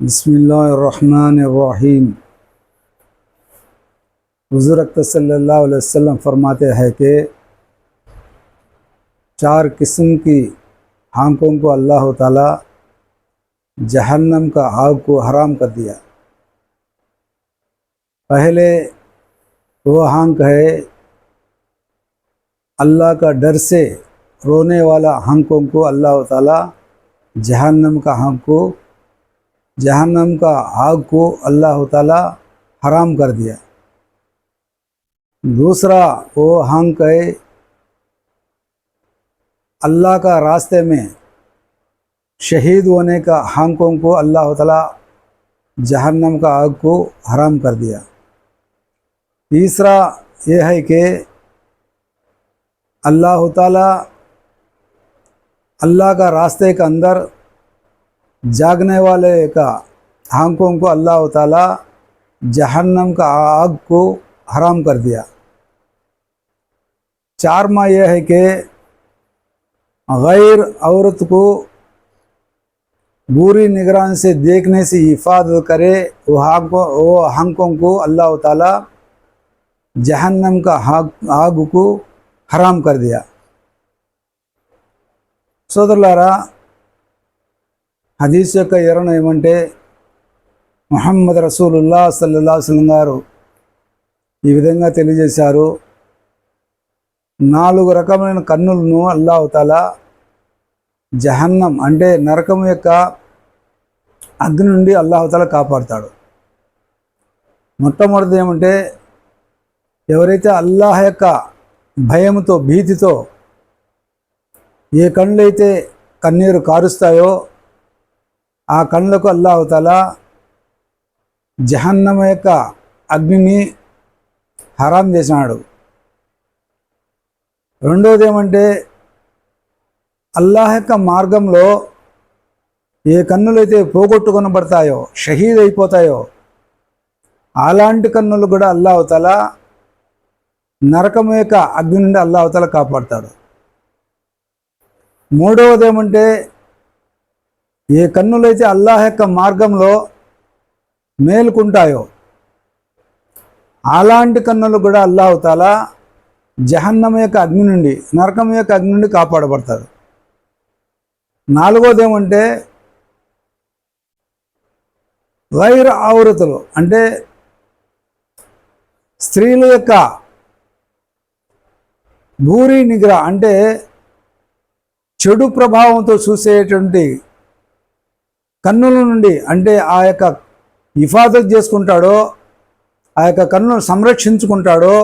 بسم اللہ الرحمن الرحیم۔ حضور صلی اللہ علیہ وسلم فرماتے ہیں کہ چار قسم کی ہانکوں کو اللہ تعالی جہنم کا آگ کو حرام کر دیا۔ پہلے وہ ہانک ہے، اللہ کا ڈر سے رونے والا ہانکوں کو اللہ تعالی جہنم کا ہانک کو جہنم کا آگ کو اللہ تعالیٰ حرام کر دیا۔ دوسرا، وہ ہنگ کہے، اللہ کا راستے میں شہید ہونے کا ہانگ کانگ کو اللہ تعالیٰ جہنم کا آگ کو حرام کر دیا۔ تیسرا، یہ ہے کہ اللہ تعالیٰ، اللہ کا راستے کے اندر جاگنے والے کا ہانکوں کو اللہ تعالیٰ جہنم کا آگ کو حرام کر دیا۔ چار ماہ یہ ہے کہ غیر عورت کو بری نگران سے دیکھنے سے حفاظت کرے، وہ آنکھوں کو اللہ تعالیٰ جہنم کا آگ کو حرام کر دیا۔ سود اللہ హదీస్ యొక్క ఎరణం ఏమంటే మొహమ్మద్ రసూలుల్లా సల్లా గారు ఈ విధంగా తెలియజేశారు. నాలుగు రకమైన కన్నులను అల్లాహతాల జహన్నం అంటే నరకం యొక్క అగ్ని నుండి అల్లాహతాల కాపాడుతాడు. మొట్టమొదటిది ఏమంటే ఎవరైతే అల్లాహ్ యొక్క భయంతో భీతితో ఏ కళ్ళు అయితే కన్నీరు కారుస్తాయో ఆ కళ్ళకు అల్లాహతాల జహన్నమ యొక్క అగ్నిని హరాం చేసినాడు. రెండవది ఏమంటే అల్లాహ్ యొక్క మార్గంలో ఏ కన్నులైతే పోగొట్టుకొనబడతాయో షహీద్ అయిపోతాయో అలాంటి కన్నులు కూడా అల్లాహతల నరకం యొక్క అగ్ని నుండి అల్లాహతల కాపాడతాడు. మూడవది ఏమంటే ఏ కన్నులైతే అల్లాహ్ యొక్క మార్గంలో మేలుకుంటాయో అలాంటి కన్నులు కూడా అల్లాహతాల జహన్నం యొక్క అగ్ని నుండి నరకం యొక్క అగ్ని నుండి కాపాడబడతారు నాలుగోది ఏమంటే వైర ఆవృతలు అంటే స్త్రీల యొక్క భూరి నిగ్ర అంటే చెడు ప్రభావంతో చూసేటువంటి కన్నుల నుండి అంటే ఆ యొక్క హిఫాజత్ చేసుకుంటాడో ఆ యొక్క కన్నులను సంరక్షించుకుంటాడో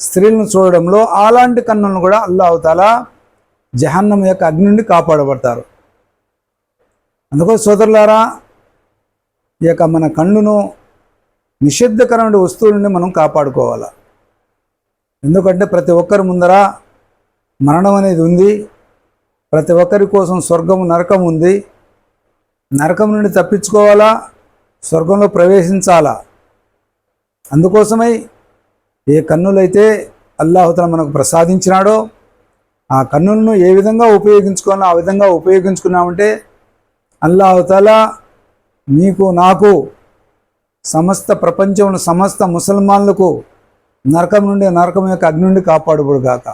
స్త్రీలను చూడడంలో అలాంటి కన్నులను కూడా అల్లా అవతాల జహన్నం యొక్క అగ్ని నుండి కాపాడబడతారు. అందుకో సోదరులారా ఈ యొక్క మన కన్నును నిషిద్ధకరమైన వస్తువుల నుండి మనం కాపాడుకోవాలి? ఎందుకంటే ప్రతి ఒక్కరి ముందర మరణం అనేది ఉంది ప్రతి ఒక్కరి కోసం స్వర్గం నరకం ఉంది నరకం నుండి తప్పించుకోవాలా? స్వర్గంలో ప్రవేశించాలా? అందుకోసమై ఏ కన్నులైతే అల్లాహుతల మనకు ప్రసాదించినాడో ఆ కన్నులను ఏ విధంగా ఉపయోగించుకోవాలో ఆ విధంగా ఉపయోగించుకున్నామంటే అల్లాహుతల నీకు నాకు సమస్త ప్రపంచంలో సమస్త ముసల్మాన్లకు నరకం నుండి నరకం యొక్క అగ్ని నుండి కాపాడుబడుగాక.